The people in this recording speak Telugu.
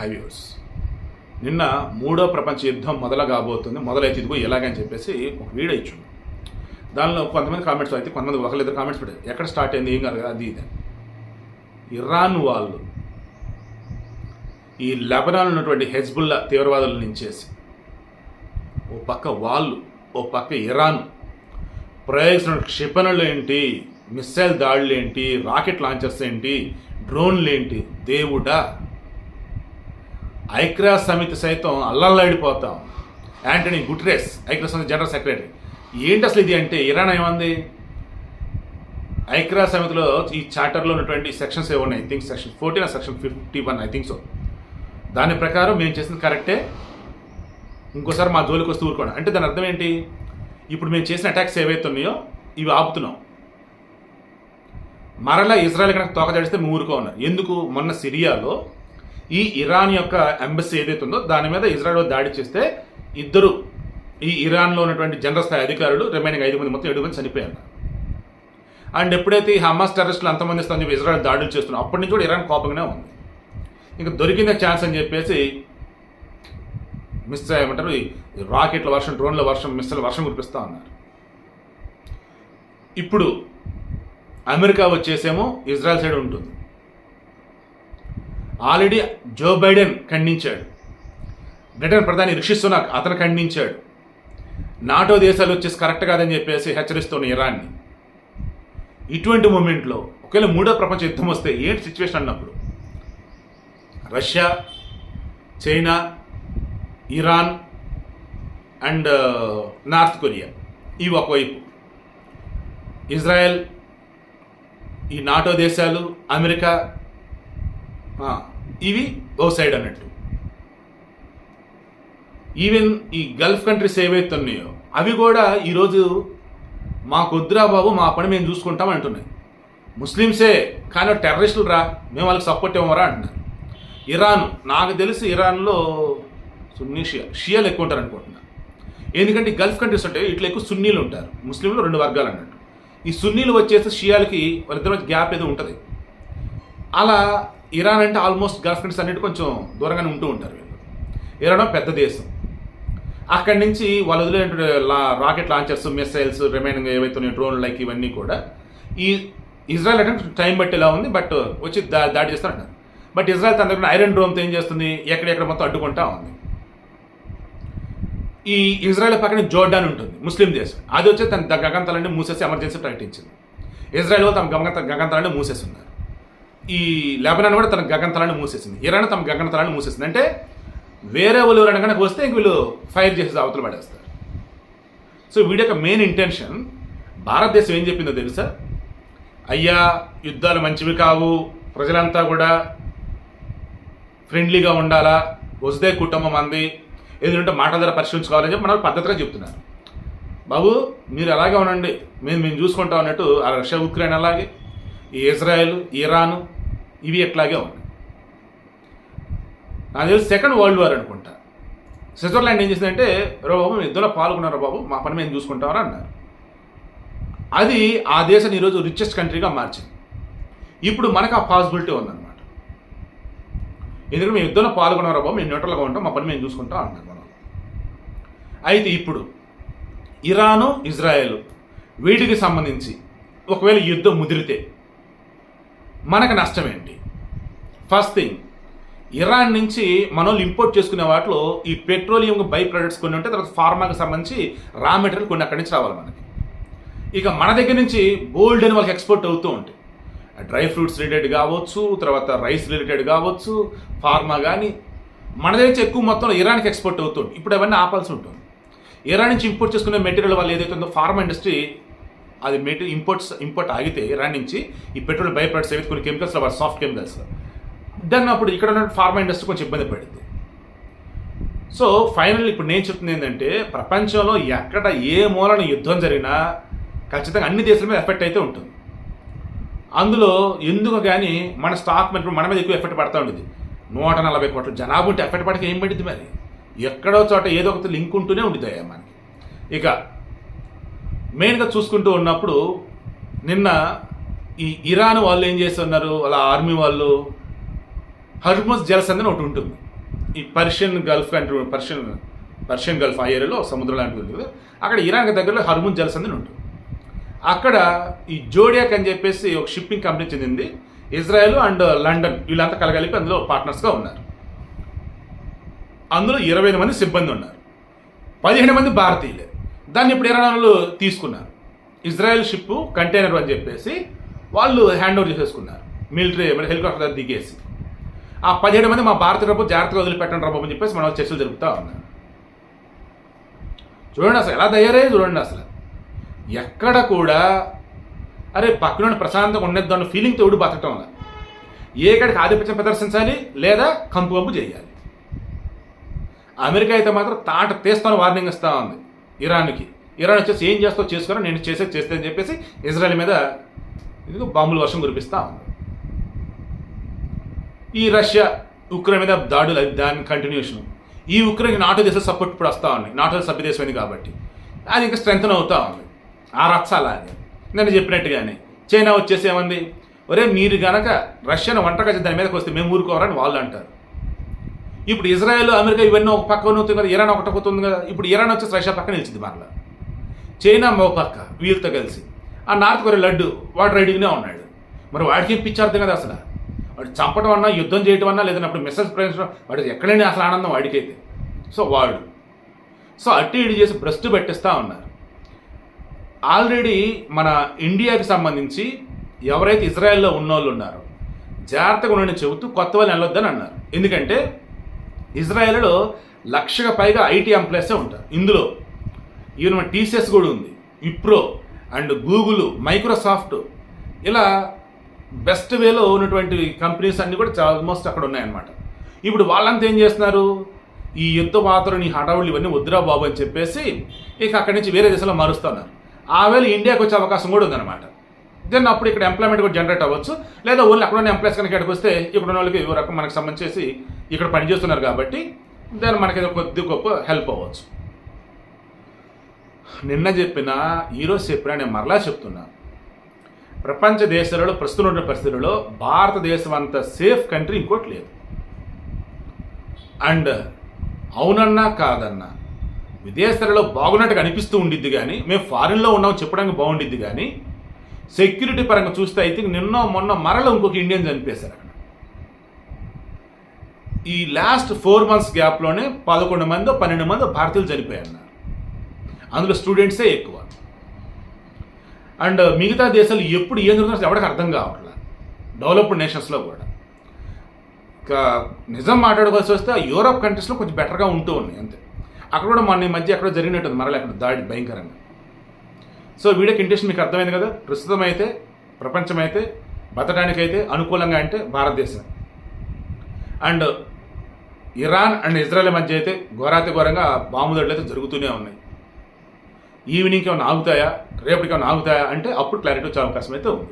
హైవ్యూస్ నిన్న మూడో ప్రపంచ యుద్ధం మొదలు కాబోతుంది. మొదలైతే ఇదిగో ఎలాగని చెప్పేసి ఒక వీడియో ఇచ్చిండు. దానిలో కొంతమంది కామెంట్స్ అయితే కొంతమంది ఒకరిద్దరు కామెంట్స్ పెట్టారు. ఎక్కడ స్టార్ట్ అయింది ఏం కాదు కదా అది ఇది ఇరాన్ వాళ్ళు ఈ లెబనాన్ ఉన్నటువంటి హెజ్బుల్లా తీవ్రవాదుల నుంచేసి ఓ పక్క వాళ్ళు ఓ పక్క ఇరాన్ ప్రయోగిస్తున్న క్షిపణులు ఏంటి మిస్సైల్ దాడులు ఏంటి రాకెట్ లాంచర్స్ ఏంటి డ్రోన్లు ఏంటి దేవుడా ఐక్యరాజ్య సమితి సైతం అల్లల్లాడిపోతాం. యాంటనీ గుట్రెస్ ఐక్యరాజ్య సమితి జనరల్ సెక్రటరీ ఏంటి అసలు ఇది అంటే ఇరాన్ ఏమంది? ఐక్యరాజ్య సమితిలో ఈ చార్టర్లో ఉన్నటువంటి సెక్షన్స్ ఏమి ఉన్నాయి I think section fourteen section fifty one I think so దాని ప్రకారం మేము చేసింది కరెక్టే ఇంకోసారి మా జోలికి వస్తూ ఊరుకోండి. అంటే దాని అర్థం ఏంటి? ఇప్పుడు మేము చేసిన అటాక్స్ ఏవైతే ఉన్నాయో ఇవి ఆపుతున్నాం. మరలా ఇజ్రాయెల్ కనుక తోక జడిస్తే మేము ఊరుకో ఉన్నారు ఎందుకు? మొన్న సిరియాలో ఈ ఇరాన్ యొక్క ఎంబసీ ఏదైతే ఉందో దాని మీద ఇజ్రాయెల్ దాడి చేస్తే ఇద్దరు ఈ ఇరాన్లో ఉన్నటువంటి జనరల్ స్థాయి అధికారులు రిమైనింగ్ ఐదు మంది మొత్తం ఏడు మంది చనిపోయారు. అండ్ ఎప్పుడైతే ఈ హమాస్ టెర్రరిస్టులు అంతమంది ఇస్తామని చెప్పి ఇజ్రాయెల్ దాడులు చేస్తున్నారు అప్పటి నుంచి కూడా ఇరాన్ కోపంగానే ఉంది. ఇంకా దొరికిన ఛాన్స్ అని చెప్పేసి మిస్ ఏమంటారు ఈ రాకెట్ల వర్షం డ్రోన్ల వర్షం మిస్సైల్ వర్షం కురిపిస్తూ ఉన్నారు. ఇప్పుడు అమెరికా వచ్చేసేమో ఇజ్రాయెల్ సైడ్ ఉంటుంది. ఆల్రెడీ జో బైడెన్ ఖండించాడు. బ్రిటన్ ప్రధాని రిషి సునాక్ అతను ఖండించాడు. నాటో దేశాలు వచ్చేసి కరెక్ట్ కాదని చెప్పేసి హెచ్చరిస్తున్న ఇరాన్ని. ఇటువంటి మూమెంట్లో ఒకవేళ మూడో ప్రపంచ యుద్ధం వస్తే ఏంటి సిచ్యువేషన్ అన్నప్పుడు? Russia China Iran and North Korea ఇవి ఒకవైపు. ఇజ్రాయెల్ ఈ నాటో దేశాలు అమెరికా ఇవి ఓ సైడ్ అన్నట్టు. ఈవెన్ ఈ గల్ఫ్ కంట్రీస్ ఏవైతే ఉన్నాయో అవి కూడా ఈరోజు మా వద్దురా బాబు మా పని మేము చూసుకుంటాం అంటున్నాయి. ముస్లిమ్సే కానీ టెర్రరిస్టులు రా మేము వాళ్ళకి సపోర్ట్ ఇవ్వమరా అంటున్నారు. ఇరాన్ నాకు తెలిసి ఇరాన్లో సున్నీ షియా షియాలు ఎక్కువ ఉంటారు అనుకుంటున్నా. ఎందుకంటే గల్ఫ్ కంట్రీస్ ఉంటాయి ఇట్లా ఎక్కువ సున్నీలు ఉంటారు. ముస్లింలు రెండు వర్గాలు అన్నట్టు. ఈ సున్నీలు వచ్చేసి షియాలకి వాళ్ళిద్దరి మధ్య గ్యాప్ ఏదో ఉంటుంది. అలా ఇరాన్ అంటే ఆల్మోస్ట్ గల్ఫ్ కంట్రీస్ అన్నిటి కొంచెం దూరంగానే ఉంటూ ఉంటారు వీళ్ళు. ఇరాన్ పెద్ద దేశం. అక్కడి నుంచి వాళ్ళు వదిలేటువంటి రాకెట్ లాంచర్స్ మిసైల్స్ రిమైనింగ్ ఏవైతే డ్రోన్ లైక్ ఇవన్నీ కూడా ఈ ఇజ్రాయెల్ అంటే టైం బట్టి ఎలా ఉంది బట్ వచ్చి దా దాడి చేస్తారంట. అంటారు బట్ ఇజ్రాయెల్ తన దగ్గర ఐరన్ డ్రోన్తో ఏం చేస్తుంది ఎక్కడెక్కడ మొత్తం అడ్డుకుంటా ఉంది. ఈ ఇజ్రాయెల్ పక్కన జోర్డాన్ ఉంటుంది ముస్లిం దేశం. అది వచ్చి తన గగంతాలన్నీ మూసేసి ఎమర్జెన్సీ ప్రకటించింది. ఇజ్రాయెల్ తమ గగంత గగంతాలన్నీ మూసేసి ఉన్నారు. ఈ లెబనాన్ కూడా తన గగనతలాన్ని మూసేసింది. ఇరాన్ తమ గగనతలాన్ని మూసేసింది. అంటే వేరే వాళ్ళు ఎవరైనా కనుక వస్తే ఇంక వీళ్ళు ఫైర్ చేసి అవతల పడేస్తారు. సో వీడి యొక్క మెయిన్ ఇంటెన్షన్ భారతదేశం ఏం చెప్పిందో తెలుసా? అయ్యా యుద్ధాలు మంచివి కావు ప్రజలంతా కూడా ఫ్రెండ్లీగా ఉండాలా వస్తే కుటుంబం అంది ఎదురుంటే మాటల ద్వారా పరిశీలించుకోవాలని చెప్పి మన పద్ధతిగా చెప్తున్నారు. బాబు మీరు అలాగే ఉండండి. మేము మేము చూసుకుంటాం అన్నట్టు ఆ రష్యా ఉక్రెయిన్ అలాగే ఈ ఇజ్రాయెల్ ఇరాన్ ఇవి ఎట్లాగే ఉన్నాయి. నాకు తెలిసి సెకండ్ వరల్డ్ వార్ అనుకుంటా. స్విట్జర్లాండ్ ఏం చేసిందంటే రోబాబు మేము ఇద్దరు పాల్గొన్నారు బాబు? మా పని మేము చూసుకుంటామని అన్నారు. అది ఆ దేశాన్ని ఈరోజు రిచెస్ట్ కంట్రీగా మార్చింది. ఇప్పుడు మనకు ఆ పాసిబిలిటీ ఉందన్నమాట. ఎందుకంటే మేము యుద్ధంలో పాల్గొన్నారు బాబు? మేము న్యూట్రల్గా ఉంటాం మా పని మేము చూసుకుంటాం అన్నారు మనం. అయితే ఇప్పుడు ఇరాను ఇజ్రాయెల్ వీటికి సంబంధించి ఒకవేళ యుద్ధం ముదిరితే మనకు నష్టం ఏంటి ఫస్ట్ థింగ్ ఇరాన్ నుంచి మనోళ్ళు ఇంపోర్ట్ చేసుకునే వాటిలో ఈ పెట్రోలియం బై ప్రొడక్ట్స్ కొన్ని ఉంటే తర్వాత ఫార్మాకి సంబంధించి రా మెటీరియల్ కొన్ని అక్కడి నుంచి రావాలి మనకి. ఇక మన దగ్గర నుంచి బోల్డ్ అని వాళ్ళకి ఎక్స్పోర్ట్ అవుతూ ఉంటాయి. డ్రై ఫ్రూట్స్ రిలేటెడ్ కావచ్చు తర్వాత రైస్ రిలేటెడ్ కావచ్చు ఫార్మా కానీ మన దగ్గర నుంచి ఎక్కువ మొత్తంలో ఇరాన్కి ఎక్స్పోర్ట్ అవుతుంది ఇప్పుడు అవన్నీ ఆపాల్సి ఉంటుంది. ఇరాన్ నుంచి ఇంపోర్ట్ చేసుకునే మెటీరియల్ వాళ్ళు ఏదైతే ఉందో ఫార్మా ఇండస్ట్రీ అది మెటీరియల్ ఇంపోర్ట్స్ ఇంపోర్ట్ ఆగితే ఇరాన్ నుంచి ఈ పెట్రోల్ బై ప్రొడక్ట్స్ ఏవైతే కొన్ని కెమికల్స్ వాళ్ళు సాఫ్ట్ కెమికల్స్ దాన్ని అప్పుడు ఇక్కడ ఉన్న ఫార్మా ఇండస్ట్రీ కొంచెం ఇబ్బంది పడింది. సో ఫైనల్ ఇప్పుడు నేను చెప్తుంది ఏంటంటే ప్రపంచంలో ఎక్కడ ఏ మూలన యుద్ధం జరిగినా ఖచ్చితంగా అన్ని దేశాల మీద ఎఫెక్ట్ అయితే ఉంటుంది. అందులో ఎందుకు కానీ మన స్టాక్ మీద మన మీద ఎక్కువ ఎఫెక్ట్ పడతా ఉండేది. నూట నలభై కోట్ల జనాభా ఉంటే ఎఫెక్ట్ పడక ఏం పడింది మరి? ఎక్కడో చోట ఏదో ఒక లింక్ ఉంటూనే ఉంటుంది మనకి. ఇక మెయిన్గా చూసుకుంటూ ఉన్నప్పుడు నిన్న ఈ ఇరాన్ వాళ్ళు ఏం చేస్తున్నారు? వాళ్ళ ఆర్మీ వాళ్ళు హర్మస్ జలసంధి ఒకటి ఉంటుంది. ఈ Persian gulf country Persian Persian gulf ఆ ఏరియాలో సముద్రం లాంటిది ఉంది కదా. అక్కడ ఇరాన్కి దగ్గరలో హర్మున్ జలసంధిని ఉంటుంది. అక్కడ ఈ జోడియాక్ అని చెప్పేసి ఒక షిప్పింగ్ కంపెనీ చెందింది. ఇజ్రాయెల్ అండ్ లండన్ వీళ్ళంతా కలగలిపి అందులో పార్ట్నర్స్గా ఉన్నారు. అందులో ఇరవై మంది సిబ్బంది ఉన్నారు. పదిహేను మంది భారతీయులే. దాన్ని ఇప్పుడు ఇరాన్ తీసుకున్నారు. ఇజ్రాయెల్ షిప్ కంటైనర్ అని చెప్పేసి వాళ్ళు హ్యాండ్ ఓవర్ చేసేసుకున్నారు. మిలిటరీ హెలికాప్టర్ దిగేసి. ఆ పదిహేడు మంది మా భారత రబ్బు జాగ్రత్తగా వదిలిపెట్టండి రబ్బు అని చెప్పేసి మనం చర్చలు జరుపుతూ ఉన్నారు. చూడండి అసలు ఎలా తయారయ్యే చూడండి అసలు. ఎక్కడ కూడా అరే పక్కన ప్రశాంతంగా ఉండేద్దాం అన్న ఫీలింగ్ తోడు బతకటం వల్ల ఏ కాడికి ఆధిపత్యం ప్రదర్శించాలి లేదా కంపు కంపు చేయాలి. అమెరికా అయితే మాత్రం తాట తీస్తాను వార్నింగ్ ఇస్తా ఉంది. ఇరాన్కి. ఇరాన్ వచ్చేసి ఏం చేస్తావు చేసుకున్నా నేను చేసే చేస్తే అని చెప్పేసి ఇజ్రాయెల్ మీద ఇదిగో బాంబుల వర్షం కురిపిస్తా ఉంది. ఈ రష్యా ఉక్రెయిన్ మీద దాడులు దాని కంటిన్యూషన్ ఈ ఉక్రెయిన్ నాటో దేశం సపోర్ట్ ఇప్పుడు వస్తూ ఉంది నాటో సభ్య దేశమైంది కాబట్టి. అది ఇంకా స్ట్రెంగ్తన్ అవుతా ఉంది. ఆ రచ్చ అది నేను చెప్పినట్టుగానే చైనా వచ్చేసి ఏమంది? ఒరే మీరు కనుక రష్యాను వంటగా దాని మీదకి వస్తే మేము ఊరుకోవాలని వాళ్ళు అంటారు. ఇప్పుడు ఇజ్రాయెల్ అమెరికా ఇవన్నీ ఒక పక్క అవుతుంది కదా ఇరాన్ ఒకటి అవుతుంది కదా. ఇప్పుడు ఇరాన్ వచ్చేసి రష్యా పక్క నిలిచింది మరలా చైనా ఒక పక్క వీళ్ళతో కలిసి. ఆ నార్త్ కొరియా లడ్డు వాడు రెడీగానే ఉన్నాడు. మరి వాడికి ఏం పిచ్చి అర్థం కదా అసలు? వాడు చంపడం అన్నా యుద్ధం చేయడం అన్నా లేదన్నా అప్పుడు మిస్సైల్స్ ప్రయోగించడం వాడికి ఎక్కడైనా అసలు ఆనందం వాడికైతే. సో వాడు. సో అటు ఇటు చేసి భ్రష్టు పెట్టిస్తూ ఉన్నారు. ఆల్రెడీ మన ఇండియాకి సంబంధించి ఎవరైతే ఇజ్రాయెల్లో ఉన్నోళ్ళు ఉన్నారో జాగ్రత్తగా ఉండని చెబుతూ కొత్త వాళ్ళు వెళ్ళొద్దని అన్నారు. ఎందుకంటే ఇజ్రాయెల్లో లక్షకు పైగా ఐటీ ఎంప్లాయీసే ఉంటారు. ఇందులో ఈవెన్ మన టీసీఎస్ కూడా ఉంది. విప్రో అండ్ గూగుల్ మైక్రోసాఫ్ట్ ఇలా బెస్ట్ వేలో ఉన్నటువంటి కంపెనీస్ అన్నీ కూడా ఆల్మోస్ట్ అక్కడ ఉన్నాయన్నమాట. ఇప్పుడు వాళ్ళంతా ఏం చేస్తున్నారు? ఈ యుద్ధ ఈ హడావుళ్ళు ఇవన్నీ వద్దురా బాబు అని చెప్పేసి ఇక అక్కడి నుంచి వేరే దేశంలో మారుస్తున్నారు. ఆ వేళ ఇండియాకి వచ్చే అవకాశం కూడా ఉందన్నమాట. దెన్ అప్పుడు ఇక్కడ ఎంప్లాయ్మెంట్ కూడా జనరేట్ అవ్వచ్చు. లేదా ఓన్లీ అక్కడ ఉన్న ఎంప్లాయీస్ కనుక ఇక్కడికి వస్తే ఇక్కడ ఉన్న వాళ్ళకి రకం మనకు సంబంధించేసి ఇక్కడ పనిచేస్తున్నారు కాబట్టి దాని మనకి కొద్ది గొప్ప హెల్ప్ అవ్వచ్చు. నిన్న చెప్పిన ఈరోజు చెప్పిన నేను మరలా చెప్తున్నా. ప్రపంచ దేశాలలో ప్రస్తుతం ఉన్న పరిస్థితుల్లో భారతదేశం అంత సేఫ్ కంట్రీ ఇంకోటి లేదు. అండ్ అవునన్నా కాదన్నా విదేశాలలో బాగున్నట్టుగా అనిపిస్తూ ఉండిద్ది కానీ మేము ఫారిన్లో ఉన్నాం చెప్పడానికి బాగుండిద్ది కానీ సెక్యూరిటీ పరంగా చూస్తే అయితే నిన్న మొన్న మరల ఇంకొక ఇండియన్ చనిపేశారు అక్కడ. ఈ లాస్ట్ ఫోర్ మంత్స్ గ్యాప్లోనే పదకొండు మంది పన్నెండు మందో భారతీయులు చనిపోయారు అందులో స్టూడెంట్సే ఎక్కువ. అండ్ మిగతా దేశాలు ఎప్పుడు ఏం జరుగుతుందో ఎవరికి అర్థం కావట్లేదు. డెవలప్డ్ నేషన్స్లో కూడా. ఇంకా నిజం మాట్లాడుకోవాల్సి వస్తే ఆ యూరోప్ కంట్రీస్లో కొంచెం బెటర్గా ఉంటూ ఉన్నాయి అంతే. అక్కడ కూడా మొన్న ఈ మధ్య ఎక్కడో జరిగినట్టుంది మరలా అక్కడ దాడి భయంకరంగా. సో వీడియోకి ఇంట్రెస్ట్ మీకు అర్థమైంది కదా? ప్రస్తుతం అయితే ప్రపంచం అయితే బతడానికైతే అనుకూలంగా అంటే భారతదేశం. అండ్ ఇరాన్ అండ్ ఇజ్రాయెల్ మధ్య అయితే ఘోరాతి ఘోరంగా బాంబు దాడులు అయితే జరుగుతూనే ఉన్నాయి. ఈవినింగ్కి ఏమైనా ఆగుతాయా? రేపటికి ఏమైనా ఆగుతాయా? అంటే అప్పుడు క్లారిటీ వచ్చే అవకాశం అయితే ఉంది.